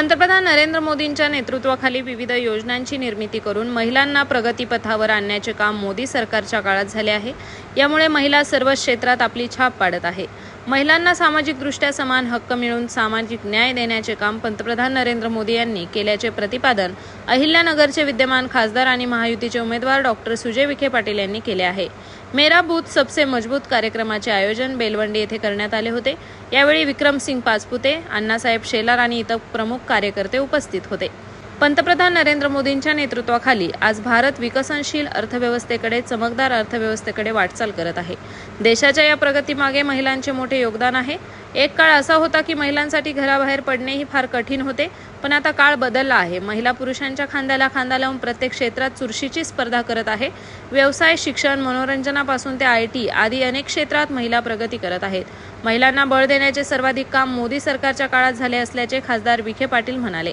पंतप्रधान नरेंद्र मोदींच्या नेतृत्वाखाली विविध योजनांची निर्मिती करून महिलांना प्रगतीपथावर आणण्याचे काम मोदी सरकारच्या काळात झाले आहे. यामुळे महिला सर्व क्षेत्रात आपली छाप पाडत आहे. महिलांना सामाजिकदृष्ट्या समान हक्क मिळून सामाजिक न्याय देण्याचे काम पंतप्रधान नरेंद्र मोदी यांनी केल्याचे प्रतिपादन अहिल्यानगरचे विद्यमान खासदार आणि महायुतीचे उमेदवार डॉक्टर सुजय विखे पाटील यांनी केले आहे. मेरा बूथ सबसे मजबूत कार्यक्रमाचे आयोजन बेलवंडी येथे करण्यात आले होते. यावेळी विक्रमसिंग पाचपुते अण्णासाहेब शेलार आणि इतर प्रमुख कार्यकर्ते उपस्थित होते. पंतप्रधान नरेंद्र मोदींच्या नेतृत्वाखाली आज भारत विकसनशील अर्थव्यवस्थेकडे चमकदार अर्थव्यवस्थेकडे वाटचाल करत आहे. देशाच्या या प्रगतीमागे महिलांचे मोठे योगदान आहे. एक काळ असा होता की महिलांसाठी घराबाहेर पडणेही फार कठीण होते पण आता काळ बदलला आहे. महिला पुरुषांच्या खांद्याला खांदा लावून प्रत्येक क्षेत्रात चुरशीची स्पर्धा करत आहे. व्यवसाय शिक्षण मनोरंजनापासून ते आय टी आदी अनेक क्षेत्रात महिला प्रगती करत आहेत. महिलांना बळ देण्याचे सर्वाधिक काम मोदी सरकारच्या काळात झाले असल्याचे खासदार विखे पाटील म्हणाले.